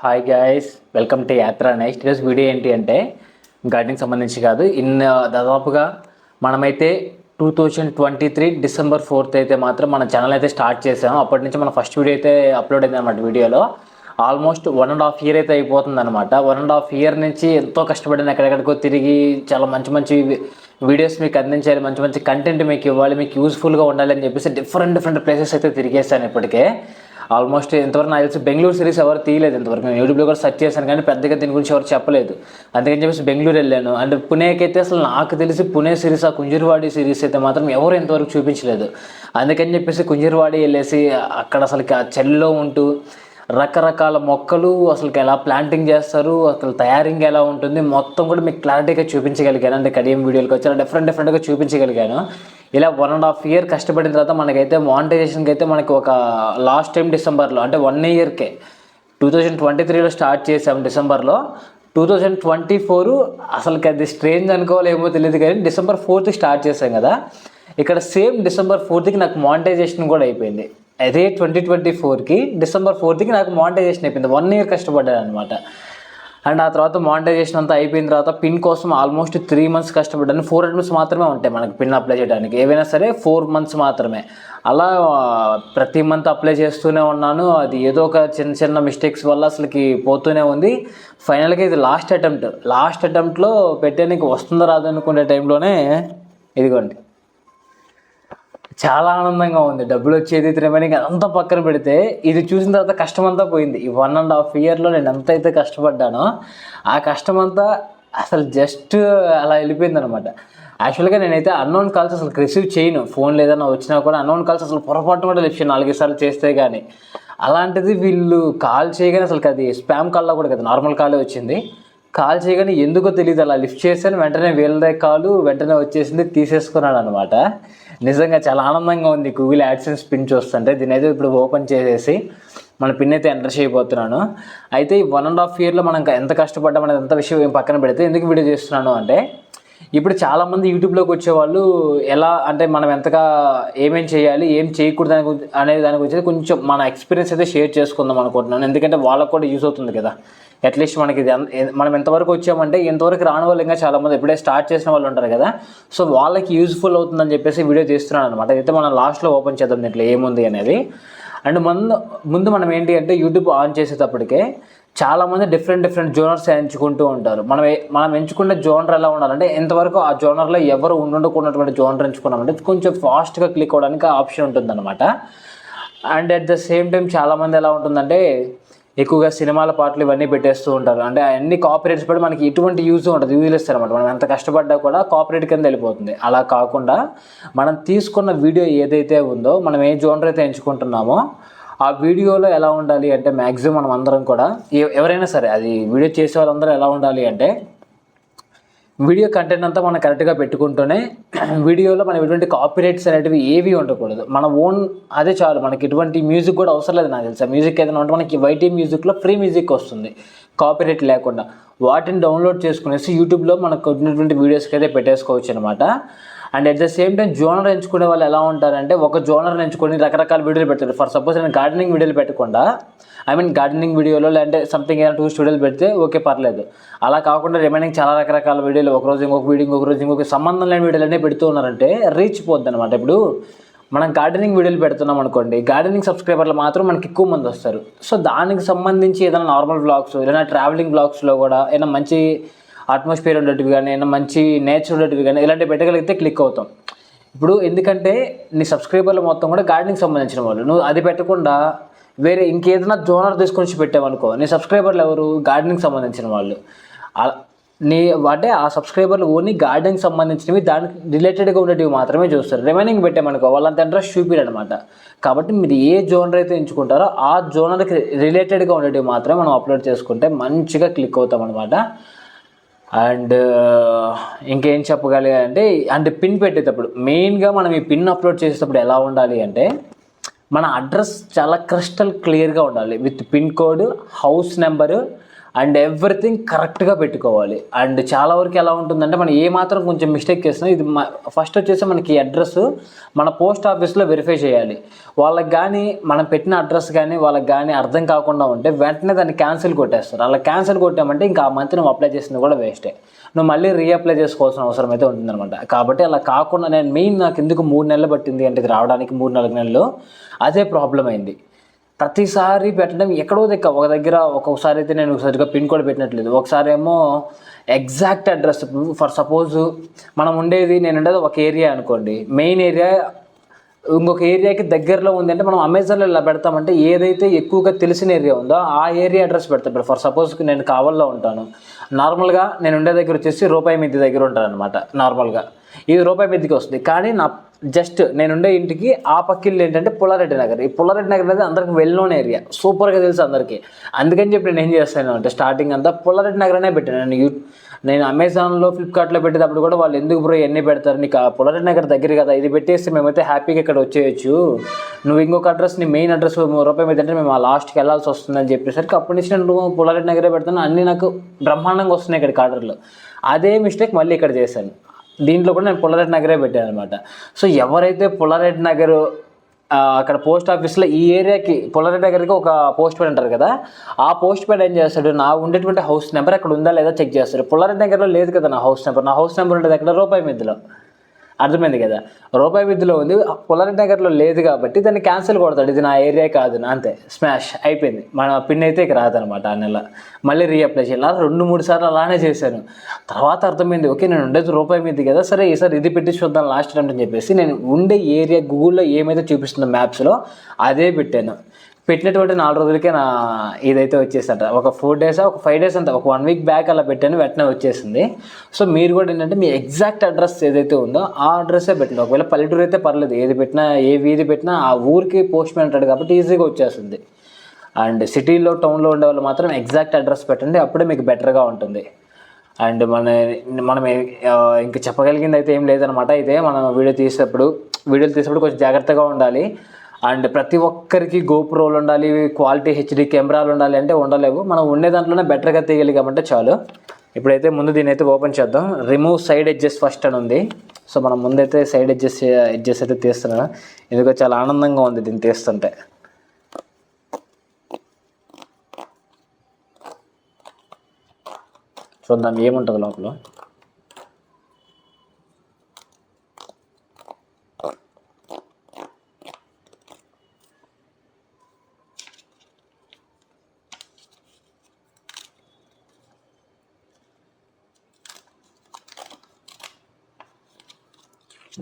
Hi guys welcome to Yatra next ఈరోజు video ఏంటి అంటే గార్డెనింగ్ సంబంధించి కాదు. ఇన్ దాదాపుగా మనమైతే two thousand twenty three December fourth అయితే మాత్రం మన ఛానల్ అయితే స్టార్ట్ చేసాము అప్పటి నుంచి మన ఫస్ట్ వీడియో అయితే అప్లోడ్ అయింది అనమాట వీడియోలో. Almost one and half year అయితే అయిపోతుంది అనమాట వన్ అండ్ హాఫ్ ఇయర్ నుంచి ఎంతో కష్టపడిన ఎక్కడెక్కడికో తిరిగి చాలా మంచి మంచి వీడియోస్ మీకు అందించాలి మంచి మంచి కంటెంట్ మీకు ఇవ్వాలి మీకు యూస్ఫుల్గా ఉండాలి అని చెప్పేసి డిఫరెంట్ డిఫరెంట్ ప్లేసెస్ అయితే తిరిగేస్తాను ఇప్పటికే. ఆల్మోస్ట్ ఇంతవరకు నాకు తెలిసి బెంగళూరు సిరీస్ ఎవరు తీయలేదు ఇంతవరకు. నేను యూట్యూబ్లో కూడా సెర్చ్ చేశాను కానీ పెద్దగా దీని గురించి ఎవరు చెప్పలేదు. అందుకని చెప్పేసి బెంగళూరు వెళ్ళాను. అంటే పుణేకి అయితే అసలు నాకు తెలిసి పుణే సిరీస్ ఆ కుంజురువాడి సిరీస్ అయితే మాత్రం ఎవరు ఇంతవరకు చూపించలేదు. అందుకని చెప్పేసి కుంజురువాడి వెళ్ళేసి అక్కడ అసలు ఆ చెల్లో ఉంటూ రకరకాల మొక్కలు అసలు ఎలా ప్లాంటింగ్ చేస్తారు అసలు తయారింగ్ ఎలా ఉంటుంది మొత్తం కూడా మీకు క్లారిటీగా చూపించగలిగాను. అంటే కడియం వీడియోలకు వచ్చి డిఫరెంట్ డిఫరెంట్గా చూపించగలిగాను. ఇలా వన్ అండ్ హాఫ్ ఇయర్ కష్టపడిన తర్వాత మనకైతే మానిటైజేషన్కి అయితే మనకి ఒక లాస్ట్ టైం డిసెంబర్లో అంటే వన్ ఇయర్కే టూ థౌజండ్ ట్వంటీ త్రీలో స్టార్ట్ చేసాం డిసెంబర్లో టూ థౌజండ్ ట్వంటీ ఫోర్ అసలుకి అది స్ట్రేంజ్ అనుకోవాలేమో తెలియదు కానీ డిసెంబర్ ఫోర్త్ స్టార్ట్ చేసాం కదా. ఇక్కడ సేమ్ డిసెంబర్ ఫోర్త్కి నాకు మానిటైజేషన్ కూడా అయిపోయింది. అదే ట్వంటీ ట్వంటీ ఫోర్కి డిసెంబర్ ఫోర్త్కి నాకు మానిటైజేషన్ అయిపోయింది. వన్ ఇయర్ కష్టపడ్డాను అనమాట అండ్ ఆ తర్వాత మానిటైజేషన్ అంతా అయిపోయిన తర్వాత పిన్ కోసం ఆల్మోస్ట్ త్రీ మంత్స్ కష్టపడ్డాను. ఫోర్ అటెంప్ట్స్ మాత్రమే ఉంటాయి మనకి పిన్ అప్లై చేయడానికి. ఏవైనా సరే ఫోర్ మంత్స్ మాత్రమే. అలా ప్రతి మంత్ అప్లై చేస్తూనే ఉన్నాను. అది ఏదో ఒక చిన్న చిన్న మిస్టేక్స్ వల్ల అసలుకి పోతూనే ఉంది. ఫైనల్గా ఇది లాస్ట్ అటెంప్ట్ లాస్ట్ అటెంప్ట్లో పెట్టేందుకు వస్తుందో రాదు అనుకునే టైంలోనే ఇదిగోండి. చాలా ఆనందంగా ఉంది. డబ్బులు వచ్చేది రిమైనింగ్ అంతా పక్కన పెడితే ఇది చూసిన తర్వాత కష్టం అంతా పోయింది. ఈ వన్ అండ్ హాఫ్ ఇయర్లో నేను ఎంత అయితే కష్టపడ్డానో ఆ కష్టం అంతా అసలు జస్ట్ అలా వెళ్ళిపోయింది అనమాట యాక్చువల్గా నేనైతే అన్నోన్ కాల్స్ అసలు రిసీవ్ చేయను. ఫోన్ ఏదైనా వచ్చినా కూడా అన్నోన్ కాల్స్ అసలు పొరపాటు కూడా లిఫ్ట్ చేయను. నాలుగైదు సార్లు చేస్తే కానీ అలాంటిది వీళ్ళు కాల్ చేయగానే అసలు అది స్పామ్ కాల్లో కూడా కదా. నార్మల్ కాలే వచ్చింది. కాల్ చేయగానే ఎందుకో తెలియదు అలా లిఫ్ట్ చేశాను వెంటనే వీళ్ళదే కాలు వెంటనే వచ్చేసింది తీసేసుకున్నాడు అనమాట నిజంగా చాలా ఆనందంగా ఉంది గూగుల్ యాడ్సెన్స్ పిన్ చూస్తుంటే. దీని అయితే ఇప్పుడు ఓపెన్ చేసేసి మన పిన్ అయితే ఎంటర్ చేయబోతున్నాను. అయితే ఈ వన్ అండ్ హాఫ్ ఇయర్లో మనం ఎంత కష్టపడ్డా మనం ఎంత విషయం పక్కన పెడితే ఎందుకు వీడియో చేస్తున్నాను అంటే ఇప్పుడు చాలామంది యూట్యూబ్లోకి వచ్చేవాళ్ళు ఎలా అంటే మనం ఎంతగా ఏమేం చేయాలి ఏం చేయకూడదు దాని గురించి అనే దాని గురించి కొంచెం మన ఎక్స్పీరియన్స్ అయితే షేర్ చేసుకుందాం అనుకుంటున్నాను. ఎందుకంటే వాళ్ళకు కూడా యూస్ అవుతుంది కదా. అట్లీస్ట్ మనకి ఇది మనం ఎంతవరకు వచ్చామంటే ఎంతవరకు రాని వాళ్ళు ఇంకా చాలామంది ఇప్పుడే స్టార్ట్ చేసిన వాళ్ళు ఉంటారు కదా. సో వాళ్ళకి యూజ్ఫుల్ అవుతుందని చెప్పేసి వీడియో తీస్తున్నాను అనమాట అయితే మనం లాస్ట్లో ఓపెన్ చేద్దాం దీంట్లో ఏముంది అనేది. అండ్ ముందు ముందు మనం ఏంటి అంటే యూట్యూబ్ ఆన్ చేసేటప్పటికే చాలామంది డిఫరెంట్ డిఫరెంట్ జోనర్స్ ఎంచుకుంటూ ఉంటారు. మనం మనం ఎంచుకున్న జోనర్ ఎలా ఉండాలంటే ఎంతవరకు ఆ జోనర్లో ఎవరు ఉండకుండా జోనర్ ఎంచుకున్నామంటే కొంచెం ఫాస్ట్గా క్లిక్ అవ్వడానికి ఆప్షన్ ఉంటుందన్నమాట. And at the same time చాలామంది ఎలా ఉంటుందంటే ఎక్కువగా సినిమాల పాటలు ఇవన్నీ పెట్టేస్తూ ఉంటారు. అంటే అన్ని కాపరేట్స్ పడి మనకి ఎటువంటి యూజ్ ఉంటుంది. యూజ్ అనమాట మనం ఎంత కష్టపడ్డా కూడా కాపరేట్ కింద వెళ్ళిపోతుంది. అలా కాకుండా మనం తీసుకున్న వీడియో ఏదైతే ఉందో మనం ఏ జోనర్ అయితే ఎంచుకుంటున్నామో ఆ వీడియోలో ఎలా ఉండాలి అంటే మ్యాక్సిమం మనం అందరం కూడా ఎవరైనా సరే అది వీడియో చేసే వాళ్ళందరూ ఎలా ఉండాలి అంటే వీడియో కంటెంట్ అంతా మనం కరెక్ట్గా పెట్టుకుంటూనే వీడియోలో మనం ఎటువంటి కాపీరైట్స్ అనేటివి ఏవి ఉండకూడదు. మన ఓన్ అదే చాలు. మనకి ఎటువంటి మ్యూజిక్ కూడా అవసరం లేదు నాకు తెలుసా. మ్యూజిక్ ఏదైనా ఉంటే మనకి వైటీ మ్యూజిక్లో ఫ్రీ మ్యూజిక్ వస్తుంది. కాపీరైట్ లేకుండా వాటిని డౌన్లోడ్ చేసుకునేసి యూట్యూబ్లో మనకు ఉన్నటువంటి వీడియోస్కి అయితే పెట్టేసుకోవచ్చు అనమాట and at the same time genre ఎంచుకునే వాళ్ళు ఎలా ఉంటారంటే ఒక జోనర్ ఎంచుకొని రకరకాల వీడియోలు పెడతారు. ఫర్ సపోజ్ నేను గార్డెనింగ్ వీడియోలు పెట్టకుండా ఐ మీన్ గార్డెనింగ్ వీడియోలో లేదంటే సంథింగ్ ఏదైనా టూ స్టూడియోలు పెడితే ఓకే పర్లేదు. అలా కాకుండా రిమైనింగ్ చాలా రకరకాల వీడియోలు ఒక రోజు ఇంకొక వీడియో ఇంకొక రోజు ఇంకొక సంబంధం లేని వీడియోలు అన్నీ పెడుతూ ఉన్నారంటే రీచ్ పోద్ది అనమాట ఇప్పుడు మనం గార్డెనింగ్ వీడియోలు పెడుతున్నాం అనుకోండి గార్డెనింగ్ సబ్స్క్రైబర్లు మాత్రం మనకి ఎక్కువ మంది వస్తారు. సో దానికి సంబంధించి ఏదైనా నార్మల్ బ్లాగ్స్ ఏదైనా ట్రావెలింగ్ బ్లాగ్స్లో కూడా ఏదైనా మంచి అట్మాస్ఫియర్ ఉండేటివి కానీ ఏమైనా మంచి నేచర్ ఉండేటివి కానీ ఇలాంటివి పెట్టగలిగితే క్లిక్ అవుతాం. ఇప్పుడు ఎందుకంటే నీ సబ్స్క్రైబర్లు మొత్తం కూడా గార్డెనింగ్ సంబంధించిన వాళ్ళు. నువ్వు అది పెట్టకుండా వేరే ఇంకేదైనా జోనర్ తీసుకొని పెట్టావనుకో నీ సబ్స్క్రైబర్లు ఎవరు? గార్డెనింగ్ సంబంధించిన వాళ్ళు. నీ అంటే ఆ సబ్స్క్రైబర్లు ఓన్లీ గార్డెనింగ్ సంబంధించినవి దానికి రిలేటెడ్గా ఉండేటివి మాత్రమే చూస్తారు. రిమైనింగ్ పెట్టామనుకో వాళ్ళంత ఇంట్రెస్ట్ చూపిరు అనమాట కాబట్టి మీరు ఏ జోనర్ అయితే ఎంచుకుంటారో ఆ జోనర్కి రిలేటెడ్గా ఉండేటివి మాత్రమే మనం అప్లోడ్ చేసుకుంటే మంచిగా క్లిక్ అవుతాం అనమాట అండ్ ఇంకేం చెప్పగలిగా అండ్ అంటే పిన్ పెట్టేటప్పుడు మెయిన్గా మనం ఈ పిన్ అప్లోడ్ చేసేటప్పుడు ఎలా ఉండాలి అంటే మన అడ్రస్ చాలా క్రిస్టల్ క్లియర్గా ఉండాలి. With pin code house number and everything కరెక్ట్గా పెట్టుకోవాలి. అండ్ చాలా వరకు ఎలా ఉంటుందంటే మనం ఏ మాత్రం కొంచెం మిస్టేక్ చేసినా ఇది ఫస్ట్ వచ్చేసి మనకి అడ్రస్ మన పోస్ట్ ఆఫీస్లో వెరిఫై చేయాలి. వాళ్ళకి కానీ మనం పెట్టిన అడ్రస్ కానీ వాళ్ళకి కానీ అర్థం కాకుండా ఉంటే వెంటనే దాన్ని క్యాన్సిల్ కొట్టేస్తారు. అలా క్యాన్సిల్ కొట్టామంటే ఇంకా ఆ మంత్ నువ్వు అప్లై చేసింది కూడా వేస్టే. నువ్వు మళ్ళీ రీఅప్లై చేసుకోవాల్సిన అవసరం అయితే ఉంటుందన్నమాట. కాబట్టి అలా కాకుండా నేను మెయిన్ నాకు ఎందుకు మూడు నెలలు పట్టింది అంటే ఇది రావడానికి మూడు నాలుగు నెలలు అదే ప్రాబ్లం అయింది. ప్రతిసారి పెట్టడం ఎక్కడో దిక్క ఒక దగ్గర ఒక్కొక్కసారి అయితే నేను సరిగ్గా పిన్ కోడ్ పెట్టినట్లేదు. ఒకసారి ఏమో ఎగ్జాక్ట్ అడ్రస్ ఫర్ సపోజ్ మనం ఉండేది నేను ఉండేది ఒక ఏరియా అనుకోండి. మెయిన్ ఏరియా ఇంకొక ఏరియాకి దగ్గరలో ఉంది అంటే మనం అమెజాన్లో ఇలా పెడతామంటే ఏదైతే ఎక్కువగా తెలిసిన ఏరియా ఉందో ఆ ఏరియా అడ్రస్ పెడతాం. ఇప్పుడు ఫర్ సపోజ్ నేను కావల్లో ఉంటాను. నార్మల్గా నేను ఉండే దగ్గర వచ్చేసి రూపాయి మిద్ది దగ్గర ఉంటాను అనమాట నార్మల్గా ఇది రూపాయి మీదకి వస్తుంది. కానీ నా జస్ట్ నేను ఉండే ఇంటికి ఆ పక్కిల్లు ఏంటంటే పుల్లారెడ్డి నగర్. ఈ పుల్లారెడ్డి నగర్ అనేది అందరికి వెల్ నోన్ ఏరియా సూపర్గా తెలుసు అందరికీ. అందుకని చెప్పి నేను ఏం చేస్తాను అంటే స్టార్టింగ్ అంతా పుల్లారెడ్డి నగర్ అనే పెట్టాను. నేను యూ నేను అమెజాన్లో ఫ్లిప్కార్ట్లో పెట్టేటప్పుడు కూడా వాళ్ళు ఎందుకు బ్రో ఎన్ని పెడతారు? నీకు ఆ పుల్లారెడ్డి నగర్ దగ్గర కదా ఇది పెట్టేస్తే మేమైతే హ్యాపీగా ఇక్కడ వచ్చేయచ్చు. నువ్వు ఇంకొక అడ్రస్ నీ మెయిన్ అడ్రస్ రూపాయి మీద అంటే మేము ఆ లాస్ట్కి వెళ్ళాల్సి వస్తుందని చెప్పేసరికి అప్పటి నుంచి నేను పుల్లారెడ్డి నగరే పెడతాను. అన్నీ నాకు బ్రహ్మాండంగా వస్తున్నాయి ఇక్కడికి ఆర్డర్లు అదే మిస్టేక్ మళ్ళీ ఇక్కడ చేశాను. దీంట్లో కూడా నేను పుల్లారెడ్డి నగరే పెట్టాను అనమాట సో ఎవరైతే పుల్లారెడ్డి నగర్ అక్కడ పోస్ట్ ఆఫీస్లో ఈ ఏరియాకి పుల్లారెడ్డి నగర్కి ఒక పోస్ట్ పేడ్ అంటారు కదా ఆ పోస్ట్ పేడ్ ఏం చేస్తాడు? నా ఉండేటువంటి హౌస్ నెంబర్ అక్కడ ఉందా లేదా చెక్ చేస్తాడు. పుల్లారెడ్డి నగర్లో లేదు కదా నా హౌస్ నెంబర్. నా హౌస్ నెంబర్ ఉండేది అక్కడ రూపాయి మిద్దులో. అర్థమైంది కదా? రూపాయి విద్యలో ఉంది పుల్లారెడ్డి నగర్లో లేదు కాబట్టి దాన్ని క్యాన్సిల్ కొడతాడు. ఇది నా ఏరియా కాదు అంతే. స్మాష్ అయిపోయింది. మన పిన్ అయితే ఇక రాదనమాట ఆ నెల. మళ్ళీ రీఅప్లై చేయాలి. అలా రెండు మూడు సార్లు అలానే చేశాను. తర్వాత అర్థమైంది ఓకే నేను ఉండేది రూపాయి మీద కదా సరే ఈసారి ఇది పెట్టి చూద్దాం లాస్ట్ టైం అని చెప్పేసి నేను ఉండే ఏరియా గూగుల్లో ఏమైతే చూపిస్తుందో మ్యాప్స్లో అదే పెట్టాను. పెట్టినటువంటి నాలుగు రోజులకే నా ఇదైతే వచ్చేసట. ఒక ఫోర్ డేస్ ఒక ఫైవ్ డేస్ అంత ఒక వన్ వీక్ బ్యాక్ అలా పెట్టాను వెంటనే వచ్చేసింది. సో మీరు కూడా ఏంటంటే మీ ఎగ్జాక్ట్ అడ్రస్ ఏదైతే ఉందో ఆ అడ్రస్సే పెట్టండి. ఒకవేళ పల్లెటూరు అయితే పర్లేదు ఏది పెట్టినా ఏ వీధి పెట్టినా ఆ ఊరికి పోస్ట్ మ్యాన్ అంటాడు కాబట్టి ఈజీగా వచ్చేస్తుంది. అండ్ సిటీలో టౌన్లో ఉండే వాళ్ళు మాత్రం ఎగ్జాక్ట్ అడ్రస్ పెట్టండి అప్పుడే మీకు బెటర్గా ఉంటుంది. అండ్ మన మనం ఇంకా చెప్పగలిగింది అయితే ఏం లేదనమాట అయితే మనం వీడియో తీసేటప్పుడు వీడియోలు తీసేటప్పుడు కొంచెం జాగ్రత్తగా ఉండాలి. అండ్ ప్రతి ఒక్కరికి గోప్రోలు ఉండాలి క్వాలిటీ హెచ్డి కెమెరాలు ఉండాలి అంటే ఉండలేవు. మనం ఉండే దాంట్లోనే బెటర్గా తీయగలిగామంటే చాలు. ఇప్పుడైతే ముందు దీని అయితే ఓపెన్ చేద్దాం. రిమూవ్ సైడ్ ఎడ్జెస్ ఫస్ట్ అని ఉంది. సో మనం ముందైతే సైడ్ ఎడ్జెస్ ఎడ్జెస్ అయితే తీస్తున్నాను. ఎందుకో చాలా ఆనందంగా ఉంది దీన్ని తీస్తుంటే. చూద్దాం ఏముంటుంది లోపల.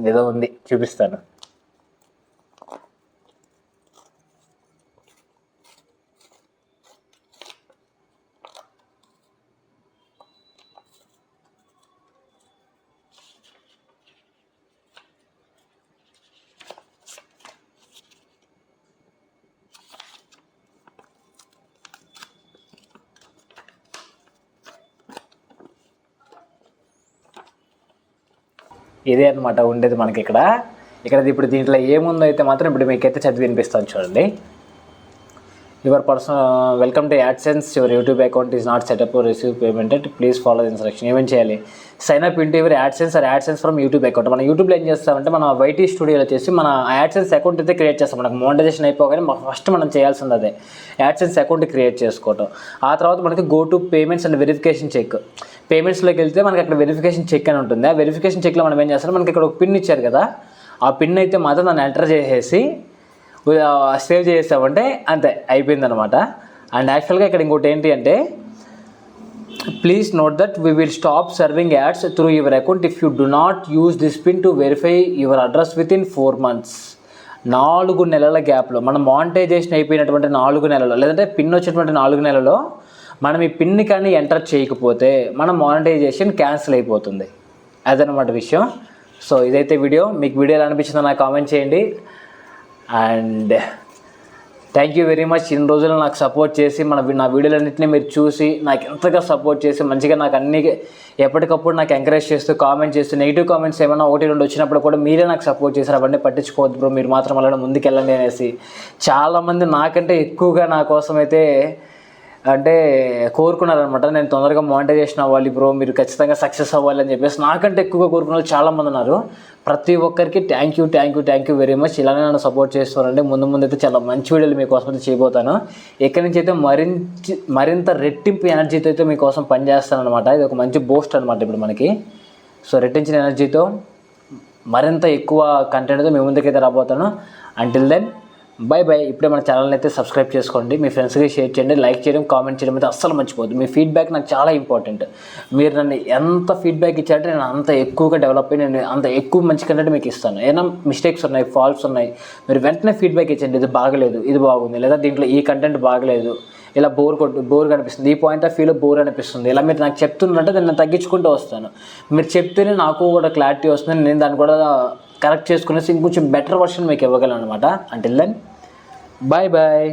ఏదో ఉంది చూపిస్తాను. ఇదే అనమాట ఉండేది మనకి ఇక్కడ. ఇక్కడ ఇప్పుడు దీంట్లో ఏముందో అయితే మాత్రం ఇప్పుడు మీకైతే చదివి వినిపిస్తాను చూడండి. Your person welcome to AdSense your YouTube account is not set up receive payment please follow the instruction ఏమేం చేయాలి. Sign up into your AdSense or AdSense from YouTube account మన యూట్యూబ్లో ఏం చేస్తామంటే మన వైటీ స్టూడియోలో చేసి మన యాడ్సెన్స్ అకౌంట్ అయితే క్రియేట్ చేస్తాం. మనకు మోనిటైజేషన్ అయిపోగానే ఫస్ట్ మనం చేయాల్సింది అదే. యాడ్సెన్స్ అకౌంట్ క్రియేట్ చేసుకోవటం. ఆ తర్వాత మనకి go to payments and verification check పేమెంట్స్లోకి వెళ్తే మనకి అక్కడ వెరిఫికేషన్ చెక్ అని ఉంటుంది. ఆ వెరిఫికేషన్ చెక్లో మనం ఏం చేస్తాం? మనకి ఇక్కడ ఒక పిన్ ఇచ్చారు కదా. ఆ పిన్ అయితే మాత్రం దాన్ని ఎంటర్ చేసేసి సేవ్ చేసామంటే అంతే అయిపోయిందనమాట అండ్ యాక్చువల్గా ఇక్కడ ఇంకోటి ఏంటి అంటే please note that we will stop serving ads through your account if you do not use this pin to verify your address within four months నాలుగు నెలల గ్యాప్లో మనం మానిటైజేషన్ అయిపోయినటువంటి నాలుగు నెలలో లేదంటే పిన్ వచ్చినటువంటి నాలుగు నెలలో మనం ఈ పిన్ని కానీ ఎంటర్ చేయకపోతే మన మానిటైజేషన్ క్యాన్సిల్ అయిపోతుంది. అదనమాట విషయం. సో ఇదైతే వీడియో మీకు వీడియో ఎలా అనిపించిందో నాకు కామెంట్ చేయండి. And thank you very much ఇన్ని రోజులు నాకు సపోర్ట్ చేసి మన నా వీడియోలన్నింటినీ మీరు చూసి నాకు ఎంతగా సపోర్ట్ చేసి మంచిగా నాకు అన్ని ఎప్పటికప్పుడు నాకు ఎంకరేజ్ చేస్తూ కామెంట్ చేస్తూ నెగిటివ్ కామెంట్స్ ఏమైనా ఒకటి రెండు వచ్చినప్పుడు కూడా మీరే నాకు సపోర్ట్ చేశారు. అవన్నీ పట్టించుకోవద్దు బ్రో మీరు మాత్రం అలా ముందుకెళ్ళండి అనేసి. చాలామంది నాకంటే ఎక్కువగా నా కోసం అయితే అంటే కోరుకున్నారనమాట నేను తొందరగా మానిటైజేషన్ అవ్వాలి బ్రో మీరు ఖచ్చితంగా సక్సెస్ అవ్వాలి అని చెప్పేసి నాకంటే ఎక్కువగా కోరుకున్న వాళ్ళు చాలామంది ఉన్నారు. ప్రతి ఒక్కరికి thank you thank you thank you very much ఇలానే నన్ను సపోర్ట్ చేస్తున్నారండి. ముందు ముందు అయితే చాలా మంచి వీడియోలు మీకోసం అయితే చేయబోతాను. ఇక్కడి నుంచి అయితే మరింత మరింత రెట్టింపు ఎనర్జీతో అయితే మీకోసం పనిచేస్తాను అనమాట ఇది ఒక మంచి బూస్ట్ అనమాట ఇప్పుడు మనకి. సో రెట్టించిన ఎనర్జీతో మరింత ఎక్కువ కంటెంట్తో మీ ముందుకైతే రాబోతాను. అంటిల్ దెన్ బై బై ఇప్పుడే మన ఛానల్ని అయితే సబ్స్క్రైబ్ చేసుకోండి. మీ ఫ్రెండ్స్కి షేర్ చేయండి. లైక్ చేయడం కామెంట్ చేయడం అయితే అస్సలు మర్చిపోద్దు మీ ఫీడ్బ్యాక్ నాకు చాలా ఇంపార్టెంట్ మీరు నన్ను ఎంత ఫీడ్బ్యాక్ ఇచ్చారంటే నేను అంత ఎక్కువగా డెవలప్ అయ్యి నేను అంత ఎక్కువ మంచి కంటెంట్ మీకు ఇస్తాను. ఏమైనా మిస్టేక్స్ ఉన్నాయి ఫాల్ట్స్ ఉన్నాయి మీరు వెంటనే ఫీడ్బ్యాక్ ఇచ్చండి. ఇది బాగలేదు ఇది బాగుంది లేదా దీంట్లో ఈ కంటెంట్ బాగలేదు ఇలా బోర్ కొట్టు బోర్ కనిపిస్తుంది ఈ పాయింట్ ఆఫ్ వ్యూలో బోర్ అనిపిస్తుంది. ఇలా మీరు నాకు చెప్తున్నారంటే నేను తగ్గించుకుంటూ వస్తాను. మీరు చెప్తేనే నాకు కూడా క్లారిటీ వస్తుంది. నేను దాన్ని కూడా కరెక్ట్ చేసుకునేసి ఇంకొంచెం బెటర్ వర్షన్ మీకు ఇవ్వగలను అనమాట అంటే దెన్ బాయ్ బాయ్